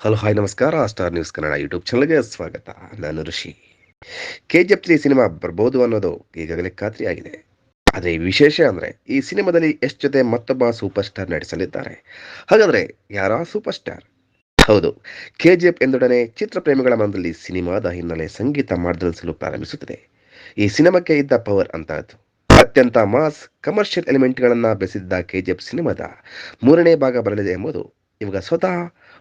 Hello, hi, ನಮಸ್ಕಾರ. Star news Kannada YouTube ಚಾನಲ್ಗೆ ಸ್ವಾಗತ. ನಾನು Rishi. K G F three cinema ಬರ್ಬೋದು ಅನ್ನೋದು ಈಗಾಗಲೇ ಖಾತ್ರಿಯಾಗಿದೆ. ಆದರೆ ವಿಶೇಷ ಅಂದರೆ ಈ ಸಿನಿಮಾದಲ್ಲಿ ಎಷ್ಟು ಜೊತೆ ಮತ್ತೊಬ್ಬ ಸೂಪರ್ ಸ್ಟಾರ್ ನಟಿಸಲಿದ್ದಾರೆ? ಹಾಗಾದರೆ ಯಾರ ಸೂಪರ್ ಸ್ಟಾರ್ ಹೌದು ಕೆ ಜಿ ಎಫ್ ಎಂದೊಡನೆ ಚಿತ್ರಪ್ರೇಮಿಗಳ ಮನದಲ್ಲಿ ಸಿನಿಮಾದ ಹಿನ್ನೆಲೆ ಸಂಗೀತ ಮಾಡದಲಿಸಲು ಪ್ರಾರಂಭಿಸುತ್ತದೆ. ಈ ಸಿನಿಮಾಕ್ಕೆ ಇದ್ದ ಪವರ್ ಅಂತಹದ್ದು ಅತ್ಯಂತ ಮಾಸ್ ಕಮರ್ಷಿಯಲ್ ಎಲಿಮೆಂಟ್ಗಳನ್ನು ಬೆಸೆದಿದ್ದ ಕೆ ಜಿ ಎಫ್ ಸಿನಿಮಾದ ಮೂರನೇ ಭಾಗ ಬರಲಿದೆ ಎಂಬುದು ಇವಾಗ ಸ್ವತಃ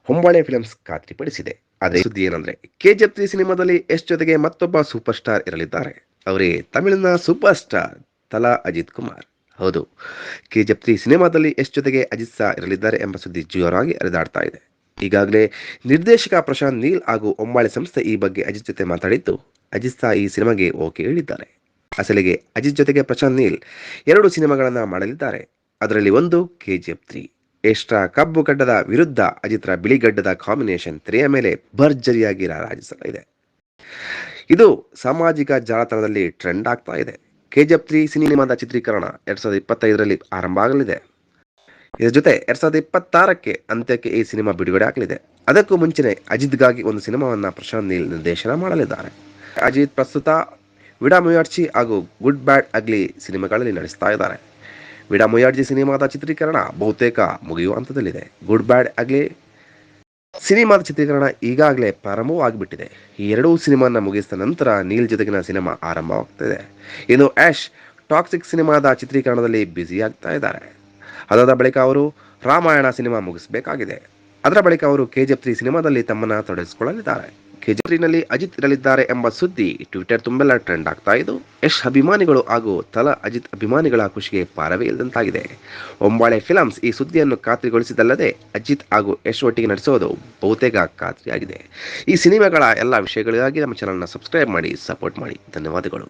ಹೊಂಬಾಳೆ ಫಿಲಮ್ಸ್ ಖಾತ್ರಿಪಡಿಸಿದೆ. ಆದರೆ ಸುದ್ದಿ ಏನಂದ್ರೆ ಕೆಜಿಎಫ್ ತ್ರೀ ಸಿನಿಮಾದಲ್ಲಿ ಎಸ್ ಜೊತೆಗೆ ಮತ್ತೊಬ್ಬ ಸೂಪರ್ ಸ್ಟಾರ್ ಇರಲಿದ್ದಾರೆ. ಅವರೇ ತಮಿಳಿನ ಸೂಪರ್ ಸ್ಟಾರ್ ತಲಾ ಅಜಿತ್ ಕುಮಾರ್. ಹೌದು ಕೆಜಿಎಫ್ ತ್ರೀ ಸಿನಿಮಾದಲ್ಲಿ ಎಸ್ ಜೊತೆಗೆ ಅಜಿತ್ ಸಾ ಇರಲಿದ್ದಾರೆ ಎಂಬ ಸುದ್ದಿ ಜೋರಾಗಿ ಹರಿದಾಡ್ತಾ ಇದೆ. ಈಗಾಗಲೇ ನಿರ್ದೇಶಕ ಪ್ರಶಾಂತ್ ನೀಲ್ ಹಾಗೂ ಹೊಂಬಾಳೆ ಸಂಸ್ಥೆ ಈ ಬಗ್ಗೆ ಅಜಿತ್ ಜೊತೆ ಮಾತಾಡಿದ್ದು, ಅಜಿತ್ ಸಾ ಈ ಸಿನಿಮಾಗೆ ಓಕೆ ಹೇಳಿದ್ದಾರೆ. ಅಸಲಿಗೆ ಅಜಿತ್ ಜೊತೆಗೆ ಪ್ರಶಾಂತ್ ನೀಲ್ ಎರಡು ಸಿನಿಮಾಗಳನ್ನು ಮಾಡಲಿದ್ದಾರೆ. ಅದರಲ್ಲಿ ಒಂದು ಕೆಜಿಎಫ್ ತ್ರೀ ಎಷ್ಟ್ರ ಕಬ್ಬು ಗಡ್ಡದ ವಿರುದ್ಧ ಅಜಿತ್ರ ಬಿಳಿಗಡ್ಡದ ಕಾಂಬಿನೇಷನ್ ತೆರೆಯ ಮೇಲೆ ಭರ್ಜರಿಯಾಗಿ ರಾರಾಜಿಸಲಿದೆ ಇದು ಸಾಮಾಜಿಕ ಜಾಲತಾಣದಲ್ಲಿ ಟ್ರೆಂಡ್ ಆಗ್ತಾ ಇದೆ. ಕೆಜಿಎಫ್ ತ್ರೀ ಸಿನಿಮಾದ ಚಿತ್ರೀಕರಣ ಎರಡ್ ಸಾವಿರದ ಇಪ್ಪತ್ತೈದರಲ್ಲಿ ಆರಂಭ ಆಗಲಿದೆ. ಇದರ ಜೊತೆ ಎರಡ್ ಸಾವಿರದ ಇಪ್ಪತ್ತಾರಕ್ಕೆ ಅಂತ್ಯಕ್ಕೆ ಈ ಸಿನಿಮಾ ಬಿಡುಗಡೆ ಆಗಲಿದೆ. ಅದಕ್ಕೂ ಮುಂಚೆನೆ ಅಜಿತ್ಗಾಗಿ ಒಂದು ಸಿನಿಮಾವನ್ನ ಪ್ರಶಾಂತ್ ನೀಲ್ ನಿರ್ದೇಶನ ಮಾಡಲಿದ್ದಾರೆ. ಅಜಿತ್ ಪ್ರಸ್ತುತ ವಿಡಾ ಮುಯಾರ್ಚಿ ಹಾಗೂ ಗುಡ್, ಬ್ಯಾಡ್ ಅಗ್ಲಿ ಸಿನಿಮಾಗಳಲ್ಲಿ ನಡೆಸ್ತಾ ಇದ್ದಾರೆ. ವಿಡಾ ಮೊಯಾಡ್ಜಿ ಸಿನಿಮಾದ ಚಿತ್ರೀಕರಣ ಬಹುತೇಕ ಮುಗಿಯುವ ಹಂತದಲ್ಲಿದೆ. ಗುಡ್, ಬ್ಯಾಡ್ ಆಗಲಿ ಸಿನಿಮಾದ ಚಿತ್ರೀಕರಣ ಈಗಾಗಲೇ ಪ್ರಾರಂಭವಾಗಿಬಿಟ್ಟಿದೆ. ಈ ಎರಡೂ ಸಿನಿಮಾನ ಮುಗಿಸಿದ ನಂತರ ನೀಲ್ ಜೊತೆಗಿನ ಸಿನಿಮಾ ಆರಂಭವಾಗ್ತಿದೆ. ಇನ್ನು ಆಶ್ ಟಾಕ್ಸಿಕ್ ಸಿನಿಮಾದ ಚಿತ್ರೀಕರಣದಲ್ಲಿ ಬ್ಯುಸಿ ಆಗ್ತಾ ಇದ್ದಾರೆ. ಅದಾದ ಬಳಿಕ ಅವರು ರಾಮಾಯಣ ಸಿನಿಮಾ ಮುಗಿಸಬೇಕಾಗಿದೆ. ಅದರ ಬಳಿಕ ಅವರು ಕೆಜಿಎಫ್ ತ್ರೀ ಸಿನಿಮಾದಲ್ಲಿ ತಮ್ಮನ್ನು ತೊಡಗಿಸಿಕೊಳ್ಳಲಿದ್ದಾರೆ. ಕೆಜಿಎಫ್ ತ್ರೀನಲ್ಲಿ ಅಜಿತ್ ಇರಲಿದ್ದಾರೆ ಎಂಬ ಸುದ್ದಿ ಟ್ವಿಟರ್ ತುಂಬೆಲ್ಲ ಟ್ರೆಂಡ್ ಆಗ್ತಾ ಇದ್ದು, ಯಶ್ ಅಭಿಮಾನಿಗಳು ಹಾಗೂ ತಲಾ ಅಜಿತ್ ಅಭಿಮಾನಿಗಳ ಖುಷಿಗೆ ಪಾರವೇ ಇಲ್ಲದಂತಾಗಿದೆ. ಒಂಬಾಳೆ ಫಿಲಮ್ಸ್ ಈ ಸುದ್ದಿಯನ್ನು ಖಾತ್ರಿಗೊಳಿಸಿದಲ್ಲದೆ ಅಜಿತ್ ಹಾಗೂ ಯಶ್ ಒಟ್ಟಿಗೆ ನಡೆಸೋದು ಬಹುತೇಕ ಖಾತ್ರಿಯಾಗಿದೆ. ಈ ಸಿನಿಮಾಗಳ ಎಲ್ಲ ವಿಷಯಗಳಿಗಾಗಿ ನಮ್ಮ ಚಾನಲ್ನ ಸಬ್ಸ್ಕ್ರೈಬ್ ಮಾಡಿ ಸಪೋರ್ಟ್ ಮಾಡಿ. ಧನ್ಯವಾದಗಳು.